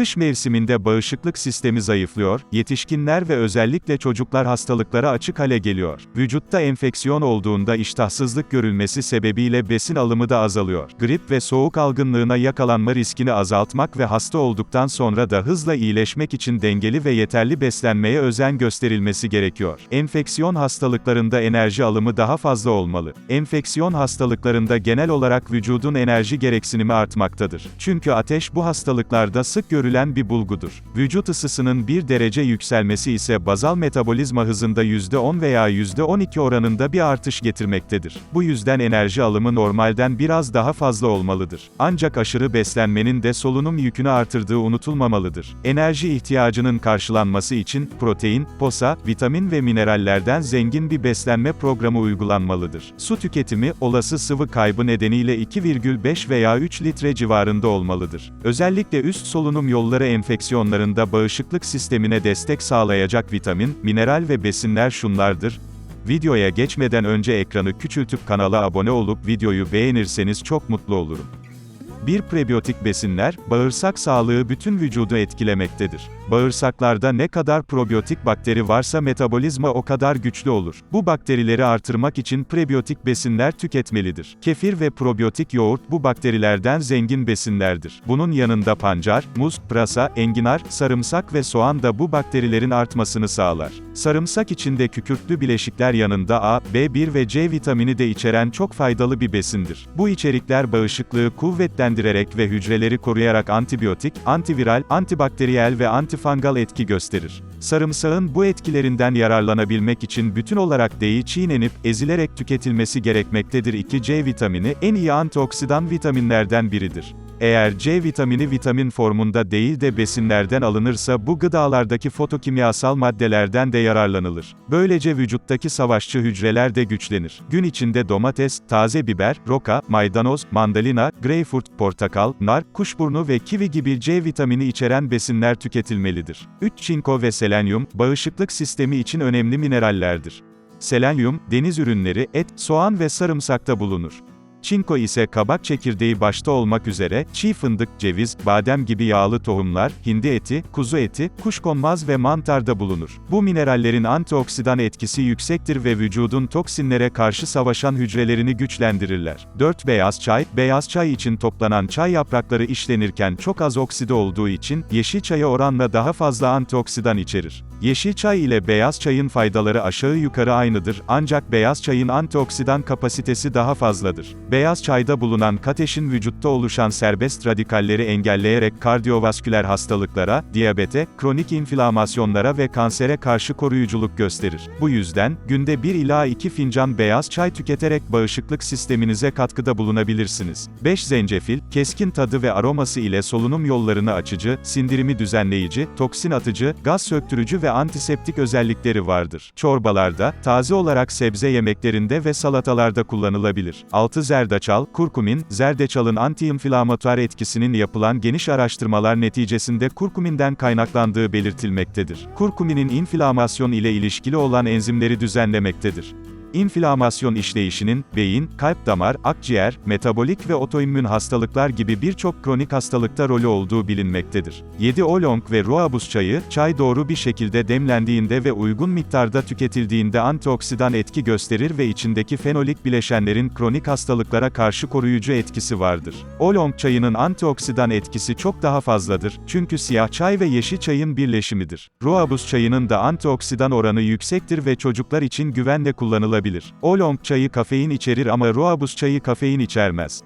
Kış mevsiminde bağışıklık sistemi zayıflıyor, yetişkinler ve özellikle çocuklar hastalıklara açık hale geliyor. Vücutta enfeksiyon olduğunda iştahsızlık görülmesi sebebiyle besin alımı da azalıyor. Grip ve soğuk algınlığına yakalanma riskini azaltmak ve hasta olduktan sonra da hızla iyileşmek için dengeli ve yeterli beslenmeye özen gösterilmesi gerekiyor. Enfeksiyon hastalıklarında enerji alımı daha fazla olmalı. Enfeksiyon hastalıklarında genel olarak vücudun enerji gereksinimi artmaktadır. Çünkü ateş bu hastalıklarda sık görülen bir bulgudur. Vücut ısısının 1 derece yükselmesi ise bazal metabolizma hızında %10 veya %12 oranında bir artış getirmektedir. Bu yüzden enerji alımı normalden biraz daha fazla olmalıdır. Ancak aşırı beslenmenin de solunum yükünü artırdığı unutulmamalıdır. Enerji ihtiyacının karşılanması için protein, posa, vitamin ve minerallerden zengin bir beslenme programı uygulanmalıdır. Su tüketimi, olası sıvı kaybı nedeniyle 2,5 veya 3 litre civarında olmalıdır. Özellikle üst solunum yolları enfeksiyonlarında bağışıklık sistemine destek sağlayacak vitamin, mineral ve besinler şunlardır. Videoya geçmeden önce ekranı küçültüp kanala abone olup videoyu beğenirseniz çok mutlu olurum. 1. Prebiyotik besinler, bağırsak sağlığı bütün vücudu etkilemektedir. Bağırsaklarda ne kadar probiyotik bakteri varsa metabolizma o kadar güçlü olur. Bu bakterileri artırmak için prebiyotik besinler tüketmelidir. Kefir ve probiyotik yoğurt bu bakterilerden zengin besinlerdir. Bunun yanında pancar, muz, pırasa, enginar, sarımsak ve soğan da bu bakterilerin artmasını sağlar. Sarımsak içinde kükürtlü bileşikler yanında A, B1 ve C vitamini de içeren çok faydalı bir besindir. Bu içerikler bağışıklığı kuvvetlendirerek ve hücreleri koruyarak antibiyotik, antiviral, antibakteriyel ve antifangal etki gösterir. Sarımsağın bu etkilerinden yararlanabilmek için bütün olarak değil çiğnenip, ezilerek tüketilmesi gerekmektedir. 2C vitamini, en iyi antioksidan vitaminlerden biridir. Eğer C vitamini vitamin formunda değil de besinlerden alınırsa bu gıdalardaki fotokimyasal maddelerden de yararlanılır. Böylece vücuttaki savaşçı hücreler de güçlenir. Gün içinde domates, taze biber, roka, maydanoz, mandalina, greyfurt, portakal, nar, kuşburnu ve kivi gibi C vitamini içeren besinler tüketilmelidir. 3. Çinko ve selenyum, bağışıklık sistemi için önemli minerallerdir. Selenyum, deniz ürünleri, et, soğan ve sarımsakta bulunur. Çinko ise kabak çekirdeği başta olmak üzere, çiğ fındık, ceviz, badem gibi yağlı tohumlar, hindi eti, kuzu eti, kuşkonmaz ve mantarda bulunur. Bu minerallerin antioksidan etkisi yüksektir ve vücudun toksinlere karşı savaşan hücrelerini güçlendirirler. 4. Beyaz çay, beyaz çay için toplanan çay yaprakları işlenirken çok az okside olduğu için, yeşil çaya oranla daha fazla antioksidan içerir. Yeşil çay ile beyaz çayın faydaları aşağı yukarı aynıdır, ancak beyaz çayın antioksidan kapasitesi daha fazladır. Beyaz çayda bulunan kateşin vücutta oluşan serbest radikalleri engelleyerek kardiyovasküler hastalıklara, diyabete, kronik inflamasyonlara ve kansere karşı koruyuculuk gösterir. Bu yüzden, günde 1 ila 2 fincan beyaz çay tüketerek bağışıklık sisteminize katkıda bulunabilirsiniz. 5. Zencefil, keskin tadı ve aroması ile solunum yollarını açıcı, sindirimi düzenleyici, toksin atıcı, gaz söktürücü ve antiseptik özellikleri vardır. Çorbalarda, taze olarak sebze yemeklerinde ve salatalarda kullanılabilir. 6. Zerdeçal, kurkumin, zerdeçalın antiinflamatuar etkisinin yapılan geniş araştırmalar neticesinde kurkuminden kaynaklandığı belirtilmektedir. Kurkuminin inflamasyon ile ilişkili olan enzimleri düzenlemektedir. İnflamasyon işleyişinin, beyin, kalp damar, akciğer, metabolik ve otoimmün hastalıklar gibi birçok kronik hastalıkta rolü olduğu bilinmektedir. 7 Oolong ve Rooibos çayı, çay doğru bir şekilde demlendiğinde ve uygun miktarda tüketildiğinde antioksidan etki gösterir ve içindeki fenolik bileşenlerin kronik hastalıklara karşı koruyucu etkisi vardır. Oolong çayının antioksidan etkisi çok daha fazladır, çünkü siyah çay ve yeşil çayın birleşimidir. Rooibos çayının da antioksidan oranı yüksektir ve çocuklar için güvenle kullanılabilir. Oolong çayı kafein içerir ama Rooibos çayı kafein içermez.